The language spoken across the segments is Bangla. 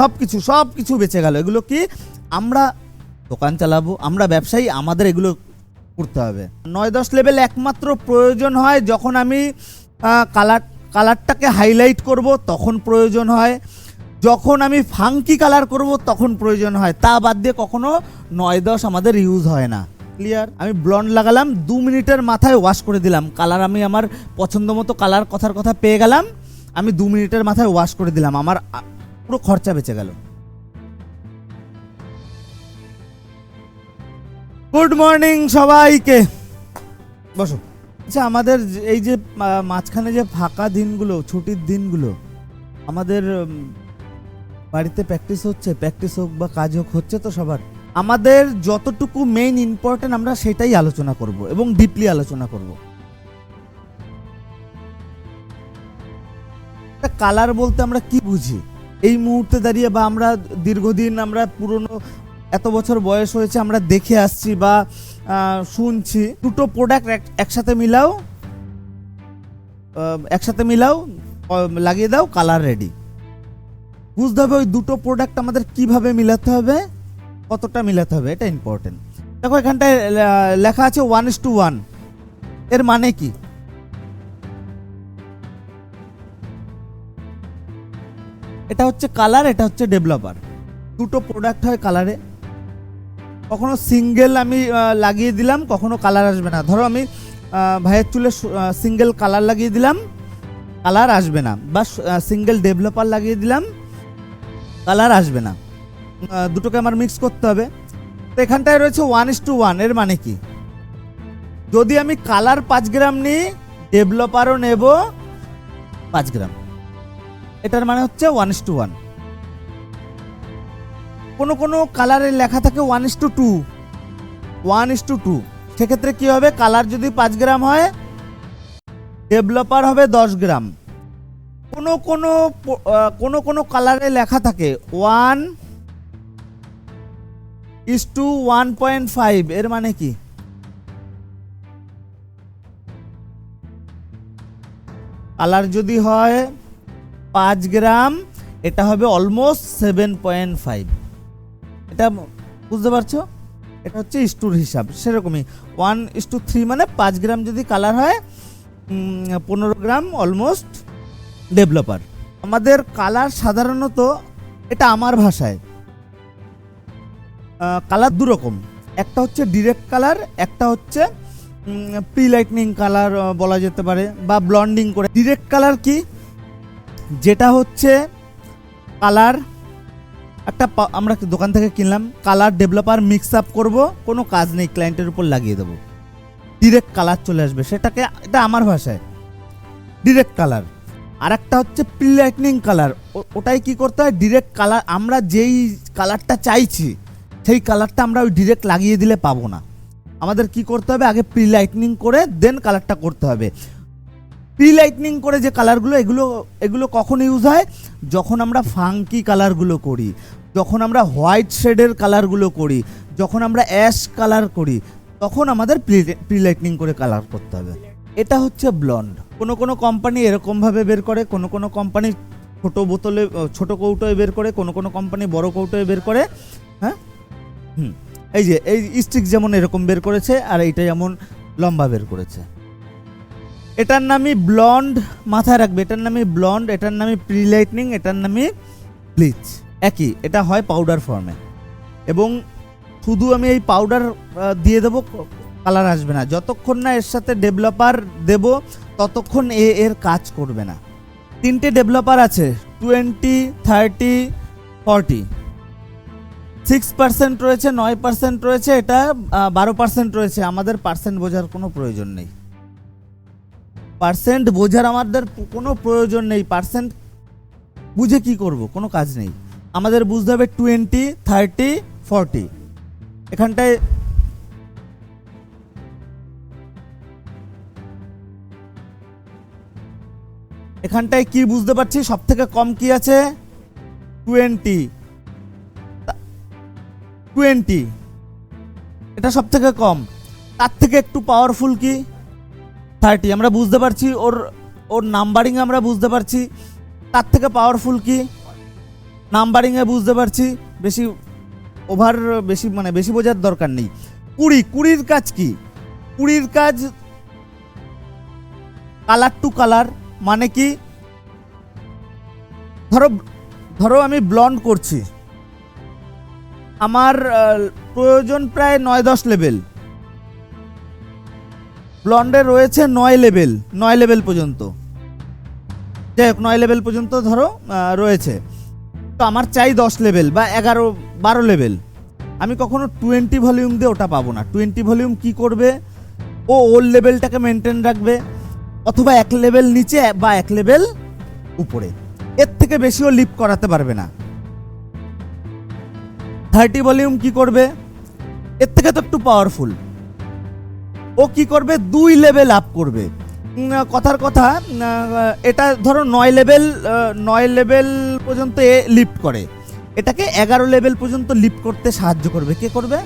সব কিছু সব কিছু বেঁচে গেল। এগুলো কি আমরা দোকান চালাবো? আমরা ব্যবসায়ী, আমাদের এগুলো করতে হবে। নয় দশ লেভেল একমাত্র প্রয়োজন হয় যখন আমি কালার কালারটাকে হাইলাইট করব, তখন প্রয়োজন হয়। যখন আমি ফাঙ্কি কালার করব, তখন প্রয়োজন হয়। তা বাদ দিয়ে কখনো নয় দশ আমাদের ইউজ হয় না। ক্লিয়ার আমি ব্লন্ড লাগালাম, দু মিনিটের মাথায় ওয়াশ করে দিলাম। কালার আমি আমার পছন্দ মতো কালার কথার কথা পেয়ে গেলাম। আমি দু মিনিটের মাথায় ওয়াশ করে দিলাম। আমার পুরো খরচা বেঁচে গেল। গুড মর্নিং সবাইকে। বসো। আচ্ছা আমাদের এই যে মাঝখানে যে ফাঁকা দিনগুলো, ছুটির দিনগুলো, আমাদের বাড়িতে প্র্যাকটিস হচ্ছে প্র্যাকটিস হোক বা কাজ হোক, হচ্ছে তো সবার। আমাদের যতটুকু মেইন ইম্পর্টেন্ট আমরা সেটাই আলোচনা করব এবং ডিপলি আলোচনা করব। কালার বলতে আমরা কি বুঝি? এই মুহূর্তে দাঁড়িয়ে বা আমরা দীর্ঘদিন আমরা পুরনো এত বছর বয়স হয়েছে আমরা দেখে আসছি বা শুনছি। দুটো প্রোডাক্ট একসাথে মিলাও একসাথে মিলাও লাগিয়ে দাও কালার রেডি বুঝতে হবে ওই দুটো প্রোডাক্ট আমাদের কীভাবে মিলাতে হবে, কতটা মিলাতে হবে, এটা ইম্পর্টেন্ট দেখো এখানটায় লেখা আছে ওয়ান ইস টু ওয়ানের মানে কি? এটা হচ্ছে কালার এটা হচ্ছে ডেভেলপার দুটো প্রোডাক্ট হয় কালারে কখনো সিঙ্গেল আমি লাগিয়ে দিলাম, কখনো কালার আসবে না। ধরো আমি ভাইয়ের চুলে সিঙ্গেল কালার লাগিয়ে দিলাম কালার আসবে না। বা সিঙ্গেল ডেভেলপার লাগিয়ে দিলাম কালার আসবে না। দুটোকে আমার মিক্স করতে হবে। তো এখানটায় রয়েছে ওয়ান ইস টু ওয়ানের মানে কি? যদি আমি কালার পাঁচ গ্রাম নিই ডেভেলপারও নেব পাঁচ গ্রাম এটার মানে হচ্ছে ওয়ান ইস টু ওয়ান কোনো কোনো কালারে লেখা থাকে one is two two one is two two সেক্ষেত্রে কী হবে? কালার যদি পাঁচ গ্রাম হয় ডেভেলপার হবে দশ গ্রাম। কোনো কোনো কোনো কোনো কালারে লেখা থাকে one is two one point five এর মানে কি? কালার যদি হয় পাঁচ গ্রাম, এটা হবে অলমোস্ট সেভেন পয়েন্ট ফাইভ এটা বুঝতে পারছ? এটা হচ্ছে ইস্টুর হিসাব, সেরকমই। ওয়ান ইস টু থ্রি মানে পাঁচ গ্রাম যদি কালার হয় পনেরো গ্রাম অলমোস্ট ডেভেলপার আমাদের কালার সাধারণত, এটা আমার ভাষায় কালার দু রকম। একটা হচ্ছে ডিরেক্ট কালার একটা হচ্ছে প্রি লাইটনিং কালার বলা যেতে পারে, বা ব্লন্ডিং করে। ডিরেক্ট কালার কি? যেটা হচ্ছে কালার, একটা আমরা দোকান থেকে কিনলাম, কালার ডেভেলপার মিক্স আপ করব, কোনো কাজ নেই ক্লায়েন্টের উপর লাগিয়ে দেবো। ডিরেক্ট কালার চলে আসবে, সেটাকে, এটা আমার ভাষায় ডিরেক্ট কালার। আর একটা হচ্ছে প্রি লাইটনিং কালার ওটাই কি করতে হয় ডিরেক্ট কালার, আমরা যেই কালারটা চাইছি, সেই কালারটা আমরা ওই ডিরেক্ট লাগিয়ে দিলে পাবো না। আমাদের কি করতে হবে, আগে প্রি লাইটনিং করে দেন কালারটা করতে হবে। প্রি লাইটনিং করে যে কালারগুলো এগুলো এগুলো কখন ইউজ হয়? যখন আমরা ফাঙ্কি কালারগুলো করি, যখন আমরা হোয়াইট শেডের কালারগুলো করি, যখন আমরা অ্যাশ কালার করি, তখন আমাদের প্রি লাইটনিং করে কালার করতে হবে। এটা হচ্ছে ব্লন্ড কোনো কোনো কোম্পানি এরকমভাবে বের করে, কোনো কোনো কোম্পানি ছোট বোতলে ছোট কৌটোয় বের করে, কোনো কোনো কোম্পানি বড় কৌটোয় বের করে হ্যাঁ? হুম। এই যে, এই স্টিক যেমন এরকম বের করেছে, আর এইটা যেমন লম্বা বের করেছে। এটার নামই ব্লন্ড মাথায় রাখবে, এটার নামই ব্লন্ড এটার নামই প্রি লাইটনিং এটার নামই ব্লিচ একই, এটা হয় পাউডার ফর্মে এবং শুধু আমি এই পাউডার দিয়ে দেবো কালার আসবে না। যতক্ষণ না এর সাথে ডেভেলপার দেব, ততক্ষণ এ এর কাজ করবে না। তিনটে ডেভেলপার আছে twenty thirty forty six percent রয়েছে, নয় পার্সেন্ট রয়েছে, এটা বারো পার্সেন্ট রয়েছে। আমাদের পার্সেন্ট বোঝার কোনো প্রয়োজন নেই। পার্সেন্ট বোঝার আমাদের কোনো প্রয়োজন নেই। পার্সেন্ট বুঝে কি করব? কোনো কাজ নেই। আমাদের বুঝতে হবে টোয়েন্টি থার্টি ফর্টি এখানটায় এখানটায় কি বুঝতে পারছি? সব থেকে কম কি আছে? টোয়েন্টি টোয়েন্টি এটা সব থেকে কম। তার থেকে একটু পাওয়ারফুল কি? থার্টি আমরা বুঝতে পারছি ওর ওর নাম্বারিং আমরা বুঝতে পারছি। তার থেকে পাওয়ারফুল কি? নাম্বারিংয়ে বুঝতে পারছি, বেশি ওভার বেশি মানে বেশি বোঝার দরকার নেই। কুড়ি, কুড়ির কাজ কি? কুড়ির কাজ কালার টু কালার মানে কি? ধরো ধরো আমি ব্লন্ড করছি। আমার প্রয়োজন প্রায় নয় দশ লেভেল ব্লন্ডে রয়েছে নয় লেভেল নয় লেভেল পর্যন্ত। যাই হোক, নয় লেভেল পর্যন্ত ধরো রয়েছে। তো আমার চাই দশ লেভেল বা এগারো, বারো লেভেল। আমি কখনো টোয়েন্টি ভলিউম দিয়ে ওটা পাবো না। টোয়েন্টি ভলিউম কি করবে? ও ওর লেভেলটাকে মেনটেন রাখবে, অথবা এক লেভেল নিচে বা এক লেভেল উপরে। এর থেকে বেশিও লিপ করাতে পারবে না। থার্টি ভলিউম কি করবে? এর থেকে তো একটু পাওয়ারফুল ও কি করবে? দুই লেভেল আপ করবে। কথার কথা এটা ধরো নয় লেভেল নয় লেভেল পর্যন্ত এ লিফট করে। এটাকে এগারো লেভেল পর্যন্ত লিফট করতে সাহায্য করবে। কে করবে?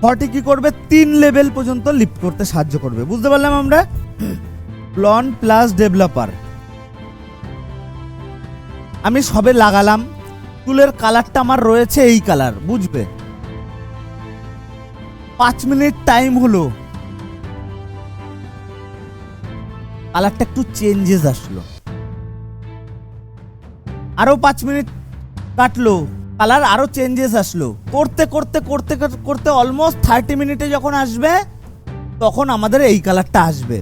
ফর্টি কি করবে, তিন লেভেল পর্যন্ত লিফট করতে সাহায্য করবে। বুঝতে পারলাম আমরা? প্লন প্লাস ডেভেলপার আমি সবে লাগালাম। চুলের কালারটা আমার রয়েছে এই কালার বুঝবে? পাঁচ মিনিট টাইম হলো। কালারটা একটু চেঞ্জেস আসলো। আরও পাঁচ মিনিট কাটলো কালার আরও চেঞ্জেস আসলো। করতে করতে করতে করতে অলমোস্ট থার্টি মিনিটে যখন আসবে, তখন আমাদের এই কালারটা আসবে।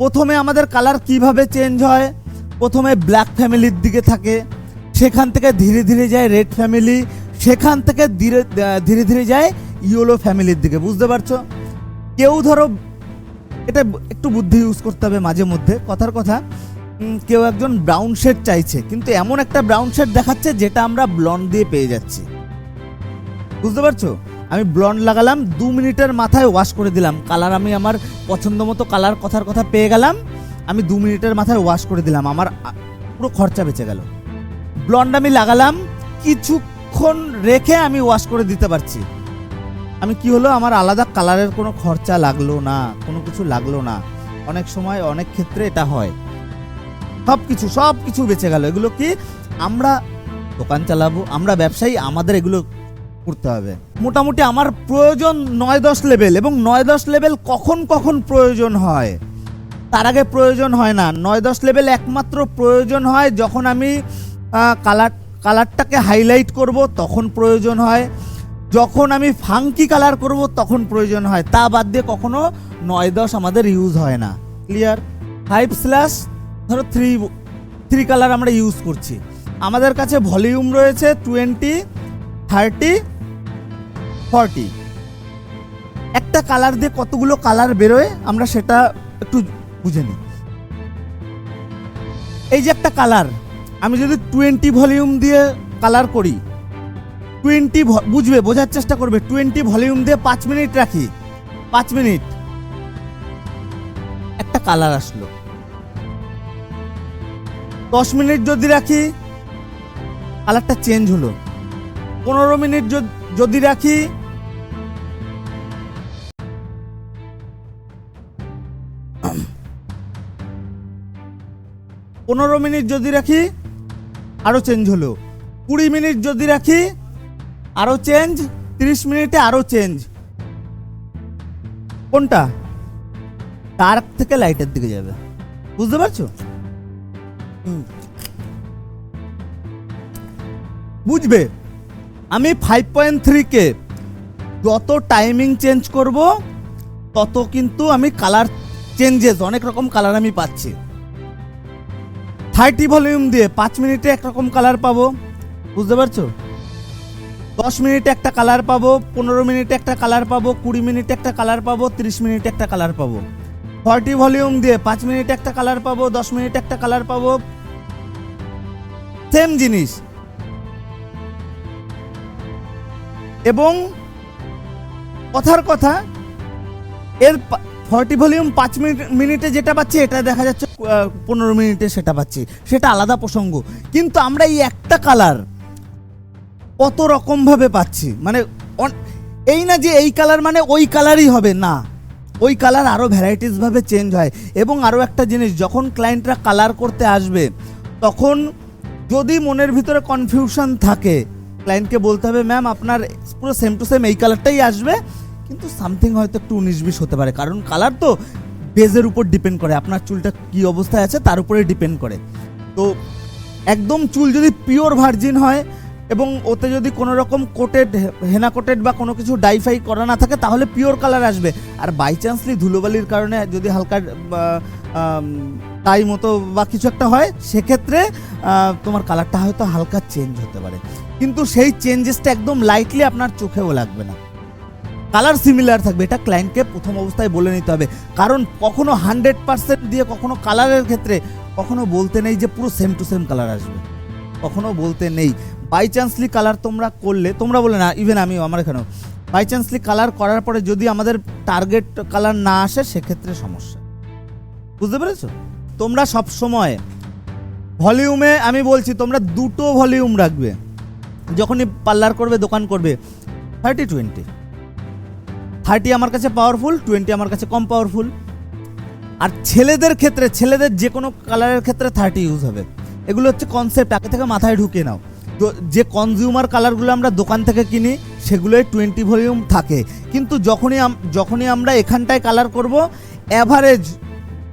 প্রথমে আমাদের কালার কীভাবে চেঞ্জ হয়? প্রথমে ব্ল্যাক ফ্যামিলির দিকে থাকে। সেখান থেকে ধীরে ধীরে যায় রেড ফ্যামিলি সেখান থেকে ধীরে ধীরে ধীরে যায় ইয়েলো ফ্যামিলির দিকে, বুঝতে পারছ? কেউ ধরো, এটা একটু বুদ্ধি ইউজ করতে হবে মাঝে মধ্যে, কথার কথা। কেউ একজন ব্রাউন শেড চাইছে, কিন্তু এমন একটা ব্রাউন শেড দেখাচ্ছে যেটা আমরা ব্লন্ড দিয়ে পেয়ে যাচ্ছি। বুঝতে পারছ? আমি ব্লন্ড লাগালাম, দু মিনিটের মাথায় ওয়াশ করে দিলাম। কালার আমি আমার পছন্দ মতো কালার কথার কথা পেয়ে গেলাম। আমি দু মিনিটের মাথায় ওয়াশ করে দিলাম, আমার পুরো খরচা বেঁচে গেল। ব্লন্ড আমি লাগালাম, কিছুক্ষণ রেখে আমি ওয়াশ করে দিতে পারছি। আমি কি হলো? আমার আলাদা কালারের কোনো খরচা লাগল না, কোনো কিছু লাগল না। অনেক সময় অনেক ক্ষেত্রে এটা হয়। সব কিছু সব কিছু বেঁচে গেল। এগুলো কি আমরা দোকান চালাবো? আমরা ব্যবসায়ী, আমাদের এগুলো করতে হবে। মোটামুটি আমার প্রয়োজন নয় দশ লেভেল এবং নয় দশ লেভেল কখন কখন প্রয়োজন হয়? তার আগে প্রয়োজন হয় না। নয় দশ লেভেল একমাত্র প্রয়োজন হয় যখন আমি কালার, কালারটাকে হাইলাইট করব, তখন প্রয়োজন হয়। যখন আমি ফাঙ্কি কালার করব, তখন প্রয়োজন হয়। তা বাদ দিয়ে কখনো নয় দশ আমাদের ইউজ হয় না। ক্লিয়ার ফাইভ স্ল্যাশ ধরো থ্রি থ্রি কালার আমরা ইউজ করছি। আমাদের কাছে ভলিউম রয়েছে টোয়েন্টি থার্টি ফর্টি একটা কালার দিয়ে কতগুলো কালার বেরোয়, আমরা সেটা একটু বুঝে নিই। এই যে একটা কালার আমি যদি টোয়েন্টি ভলিউম দিয়ে কালার করি টোয়েন্টি বুঝবে, বোঝার চেষ্টা করবে। টোয়েন্টি ভলিউম দিয়ে পাঁচ মিনিট রাখি। পাঁচ মিনিট। একটা কালার আসলো। দশ মিনিট যদি রাখি, কালারটা চেঞ্জ হলো। পনেরো মিনিট যদি- রাখি, পনেরো মিনিট যদি রাখি আরও চেঞ্জ হলো। কুড়ি মিনিট যদি রাখি আরও চেঞ্জ তিরিশ মিনিটে আরও চেঞ্জ কোনটা? ডার্ক থেকে লাইটের দিকে যাবে। বুঝতে পারছ। বুঝবে। আমি ফাইভ পয়েন্ট থ্রিকে যত টাইমিং চেঞ্জ করব, তত কিন্তু আমি কালার চেঞ্জেস অনেক রকম কালার আমি পাচ্ছি। থার্টি ভলিউম দিয়ে পাঁচ মিনিটে একরকম কালার পাবো। বুঝতে পারছ? দশ মিনিটে একটা কালার পাবো, পনেরো মিনিটে একটা কালার পাবো, কুড়ি মিনিটে একটা কালার পাবো, তিরিশ মিনিটে একটা কালার পাবো। ফর্টি ভলিউম দিয়ে পাঁচ মিনিটে একটা কালার পাবো, দশ মিনিটে একটা কালার পাবো। সেম জিনিস। এবং কথার কথা, এর ফর্টি ভলিউম পাঁচ মিনিট মিনিটে যেটা পাচ্ছি, এটা দেখা যাচ্ছে পনেরো মিনিটে সেটা পাচ্ছি। সেটা আলাদা প্রসঙ্গ। কিন্তু আমরা এই একটা কালার কত রকমভাবে পাচ্ছি। মানে এই না যে এই কালার মানে ওই কালারই হবে, না। ওই কালার আরও ভ্যারাইটিসভাবে চেঞ্জ হয়। এবং আরও একটা জিনিস, যখন ক্লায়েন্টরা কালার করতে আসবে, তখন যদি মনের ভিতরে কনফিউশন থাকে ক্লায়েন্টকে বলতে হবে ম্যাম আপনার পুরো সেম টু সেম এই কালারটাই আসবে। কিন্তু সামথিং হয়তো একটু উনিশ বিশ হতে পারে। কারণ কালার তো বেজের উপর ডিপেন্ড করে। আপনার চুলটা কি অবস্থায় আছে, তার উপরে ডিপেন্ড করে। তো একদম চুল যদি পিওর ভার্জিন হয় এবং ওতে যদি কোনো রকম কোটেড হেনা কোটেড বা কোনো কিছু ডাইফাই করা না থাকে, তাহলে পিওর কালার আসবে। আর বাই চান্সলি ধুলোবালির কারণে যদি হালকা তাই মতো বা কিছু একটা হয়, সেক্ষেত্রে তোমার কালারটা হয়তো হালকা চেঞ্জ হতে পারে। কিন্তু সেই চেঞ্জেসটা একদম লাইটলি আপনার চোখেও লাগবে না। কালার সিমিলার থাকবে। এটা ক্লায়েন্টকে প্রথম অবস্থায় বলে নিতে হবে। কারণ কখনো হান্ড্রেড পার্সেন্ট দিয়ে কখনো কালারের ক্ষেত্রে কখনো বলতে নেই যে পুরো সেম টু সেম কালার আসবে। কখনো বলতে নেই। বাই চান্সলি কালার তোমরা করলে, তোমরা বলে না ইভেন আমি আমার এখানেও। বাই চান্সলি কালার করার পরে যদি আমাদের টার্গেট কালার না আসে, সেক্ষেত্রে সমস্যা। বুঝতে পেরেছ? তোমরা সব সময় ভলিউমে আমি বলছি, তোমরা দুটো ভলিউম রাখবে। যখনই পার্লার করবে, দোকান করবে থার্টি টোয়েন্টি থার্টি আমার কাছে পাওয়ারফুল টোয়েন্টি আমার কাছে কম পাওয়ারফুল আর ছেলেদের ক্ষেত্রে, ছেলেদের যে কোনো কালারের ক্ষেত্রে থার্টি ইউজ হবে। এগুলো হচ্ছে কনসেপ্ট আগে থেকে মাথায় ঢুকিয়ে নাও। যে কনজিউমার কালারগুলো আমরা দোকান থেকে কিনি সেগুলোয় টোয়েন্টি ভলিউম থাকে। কিন্তু যখনই যখনই আমরা এখানটায় কালার করব অ্যাভারেজ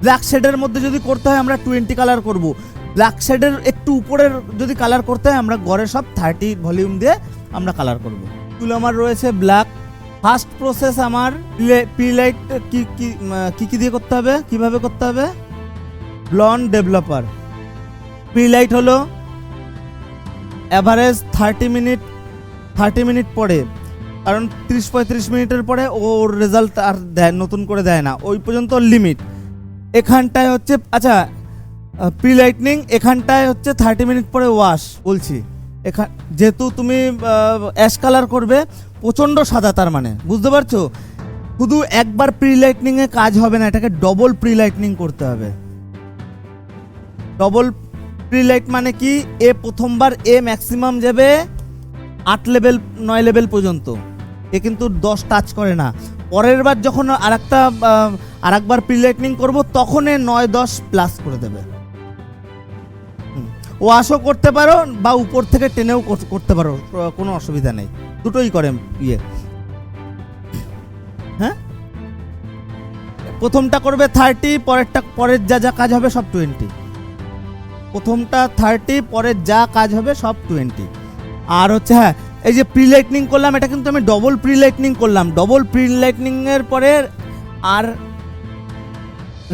ব্ল্যাক শেডের মধ্যে যদি করতে হয়, আমরা টোয়েন্টি কালার করব। ব্ল্যাক শেডের একটু উপরের যদি কালার করতে হয়, আমরা গড়ে সব থার্টি ভলিউম দিয়ে আমরা কালার করব। চুল আমার রয়েছে ব্ল্যাক ফার্স্ট প্রসেস আমার পিলাইট কি কি কী দিয়ে করতে হবে? কীভাবে করতে হবে? ব্লন্ড ডেভেলপার প্রিলাইট হলো average thirty minute thirty minute পরে। কারণ তিরিশ পঁয়ত্রিশ মিনিটের পরে ওর রেজাল্ট আর দেয়, নতুন করে দেয় না। ওই পর্যন্ত লিমিট। এখানটায় হচ্ছে আচ্ছা প্রি লাইটনিং এখানটায় হচ্ছে থার্টি মিনিট পরে ওয়াশ বলছি। এখান যেহেতু তুমি অ্যাশ কালার করবে, প্রচণ্ড সাদা তার মানে বুঝতে পারছ? শুধু একবার প্রি লাইটনিংয়ে কাজ হবে না, এটাকে ডবল প্রি লাইটনিং করতে হবে। ডবল প্রি লাইট মানে কি? এ প্রথমবার এ ম্যাক্সিমাম যাবে আট লেভেল নয় লেভেল পর্যন্ত। এ কিন্তু দশ টাচ করে না। পরের বার যখন আর একটা আর একবার প্রি লাইটনিং করব, তখন এ নয়, দশ প্লাস করে দেবে। হুম। ওয়াশও করতে পারো বা উপর থেকে টেনেও করতে পারো কোনো অসুবিধা নেই। দুটোই করে ইয়ে। হ্যাঁ? প্রথমটা করবে থার্টি পরেরটা, পরের যা যা কাজ হবে সব টোয়েন্টি প্রথমটা থার্টি পরের যা কাজ হবে সব টোয়েন্টি আর হচ্ছে হ্যাঁ এই যে প্রি লাইটনিং করলাম, এটা কিন্তু আমি ডবল প্রি লাইটনিং করলাম। ডবল প্রি লাইটনিং এর পরে আর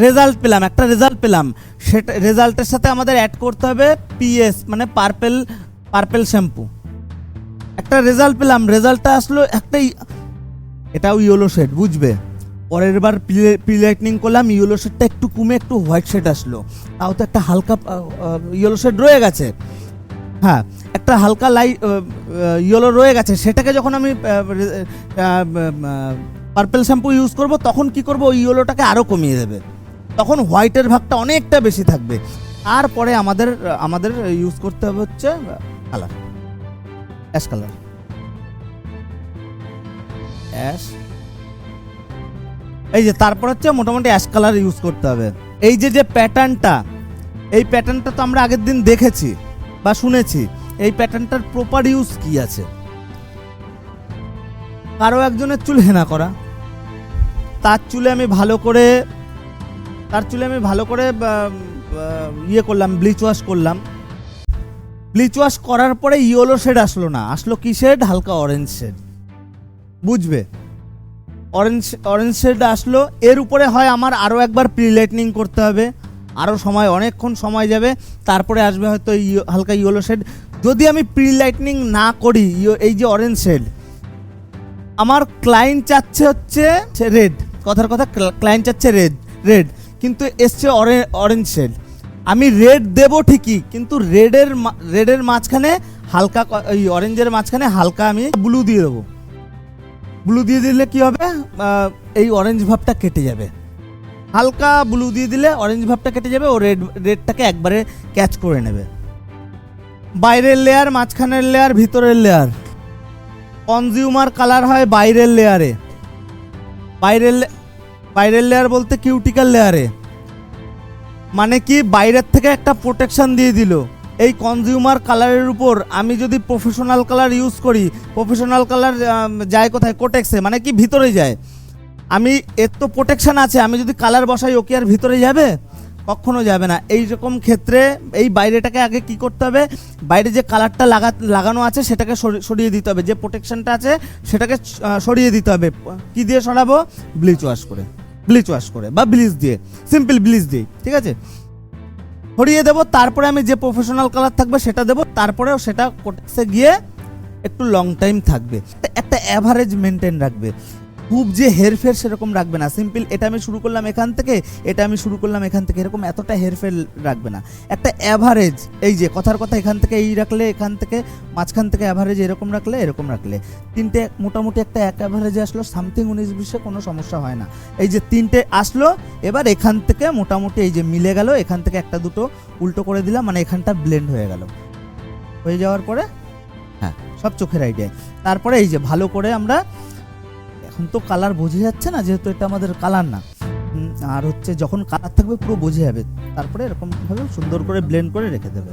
রেজাল্ট পেলাম, একটা রেজাল্ট পেলাম। সেটা রেজাল্টের সাথে আমাদের অ্যাড করতে হবে পিএস মানে পার্পেল পার্পেল শ্যাম্পু একটা রেজাল্ট পেলাম রেজাল্টটা আসলো একটাই এটাও ইয়েলো শেড বুঝবে? পরের বার প্রি লাইটনিং করলাম ইয়েলো শেডটা একটু কমে, একটু হোয়াইট শেড আসলো। তাও তো একটা হালকা ইয়েলো শেড রয়ে গেছে। হ্যাঁ একটা হালকা লাইট ইয়েলো রয়ে গেছে। সেটাকে যখন আমি পার্পেল শ্যাম্পু ইউজ করব, তখন কি করব, ওই ইয়েলোটাকে আরও কমিয়ে দেবে। তখন হোয়াইটের ভাগটা অনেকটা বেশি থাকবে। তারপরে আমাদের আমাদের ইউজ করতে হবে হচ্ছে কালার অ্যাশ কালার অ্যাশ এই যে তারপর হচ্ছে মোটামুটি অ্যাশ কালার ইউজ করতে হবে। এই যে যে প্যাটার্নটা এই প্যাটার্নটা তো আমরা আগের দিন দেখেছি বা শুনেছি। এই প্যাটার্নটার প্রপার ইউজ কি আছে? কারও একজনের চুল হেনা করা। তার চুলে আমি ভালো করে, তার চুলে আমি ভালো করে ইয়ে করলাম ব্লিচ ওয়াশ করলাম। ব্লিচ ওয়াশ করার পরে ইয়েলো শেড আসলো না, আসলো কি শেড হালকা অরেঞ্জ শেড বুঝবে? অরেঞ্জ অরেঞ্জ শেড আসলো। এর উপরে হয় আমার আরও একবার প্রি লাইটনিং করতে হবে। আরও সময়, অনেকক্ষণ সময় যাবে। তারপরে আসবে হয়তো ইয়ে- হালকা ইয়েলো শেড যদি আমি প্রি লাইটনিং না করি, ইয়ে- এই যে অরেঞ্জ শেড আমার ক্লায়েন্ট চাচ্ছে হচ্ছে রেড কথার কথা ক্লায়েন্ট চাচ্ছে রেড রেড কিন্তু এসছে অরেঞ্জ শেড আমি রেড দেব ঠিকই, কিন্তু রেডের রেডের মাঝখানে হালকা এই অরেঞ্জের মাঝখানে হালকা আমি ব্লু দিয়ে দেবো। ব্লু দিয়ে দিলে কি হবে? এই অরেঞ্জ ভাবটা কেটে যাবে। হালকা ব্লু দিয়ে দিলে অরেঞ্জ ভাবটা কেটে যাবে, ও রেড রেডটাকে একবারে ক্যাচ করে নেবে। বাইরের লেয়ার মাঝখানের লেয়ার ভিতরের লেয়ার কনজিউমার কালার হয় বাইরের লেয়ারে বাইরের বাইরের লেয়ার বলতে কিউটিক্যাল লেয়ারে মানে কি? বাইরের থেকে একটা প্রোটেকশন দিয়ে দিল। এই কনজিউমার কালারের উপর আমি যদি প্রফেশনাল কালার ইউজ করি প্রফেশনাল কালার যায় কোথায়? কোটেক্সে মানে কি ভিতরে যায়? আমি, এর তো প্রোটেকশান আছে, আমি যদি কালার বসাই ওকে আর ভিতরে যাবে? কখনো যাবে না। এই রকম ক্ষেত্রে এই বাইরেটাকে আগে কি করতে হবে? বাইরে যে কালারটা লাগা, লাগানো আছে, সেটাকে সরিয়ে দিতে হবে। যে প্রোটেকশনটা আছে, সেটাকে সরিয়ে দিতে হবে। কি দিয়ে সরাবো? ব্লিচ ওয়াশ করে। ব্লিচ ওয়াশ করে, বা ব্লিচ দিয়ে। সিম্পল ব্লিচ দিয়ে, ঠিক আছে? সরিয়ে দেবো, তারপরে আমি যে প্রফেশনাল কালার থাকবে সেটা দেবো, তারপরেও সেটা কোটেক্সে গিয়ে একটু লং টাইম থাকবে। একটা অ্যাভারেজ মেনটেন রাখবে। খুব যে হেরফের সেরকম রাখবে না। সিম্পল এটা আমি শুরু করলাম এখান থেকে, এটা আমি শুরু করলাম এখান থেকে, এরকম এতটা হেরফের রাখবে না। একটা অ্যাভারেজ এই যে কথার কথা এখান থেকে এই রাখলে, এখান থেকে মাঝখান থেকে অ্যাভারেজ এরকম রাখলে এরকম রাখলে। তিনটে মোটামুটি একটা এক অ্যাভারেজে আসলো সামথিং উনিশ বিশে কোনো সমস্যা হয় না। এই যে তিনটে আসলো, এবার এখান থেকে মোটামুটি এই যে মিলে গেল, এখান থেকে একটা দুটো উল্টো করে দিলাম মানে এখানটা ব্লেন্ড হয়ে গেল। হয়ে যাওয়ার পরে হ্যাঁ সব চোখের আইডিয়া তারপরে এই যে ভালো করে আমরা এখন তো কালার বোঝা যাচ্ছে না, যেহেতু এটা আমাদের কালার না। আর হচ্ছে যখন কালার থাকবে পুরো বোঝা যাবে। তারপরে এরকমভাবে সুন্দর করে ব্লেন্ড করে রেখে দেবে।